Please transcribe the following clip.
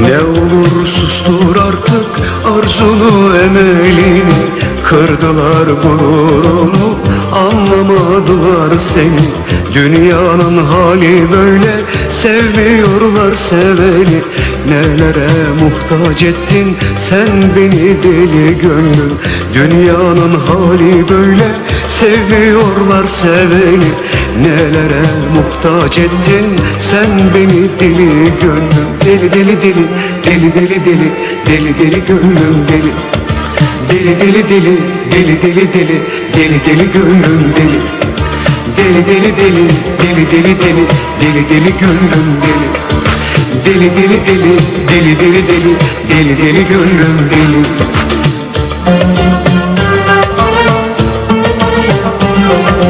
Ne olur sustur artık arzunu emelini. Kırdılar gururunu anlamadılar seni. Dünyanın hali böyle sevmiyorlar seveni. Nelere muhtaç ettin sen beni deli gönlüm? Dünyanın hali böyle sevmiyorlar seveni nelere muhtaç ettin Sen beni deli gönlüm Deli deli deli Deli deli deli Deli deli gönlüm deli Deli deli deli Deli deli deli Deli deli gönlüm deli Deli deli deli Deli deli deli Deli deli gönlüm deli Deli deli deli Deli deli deli Deli deli gönlüm deli Thank you.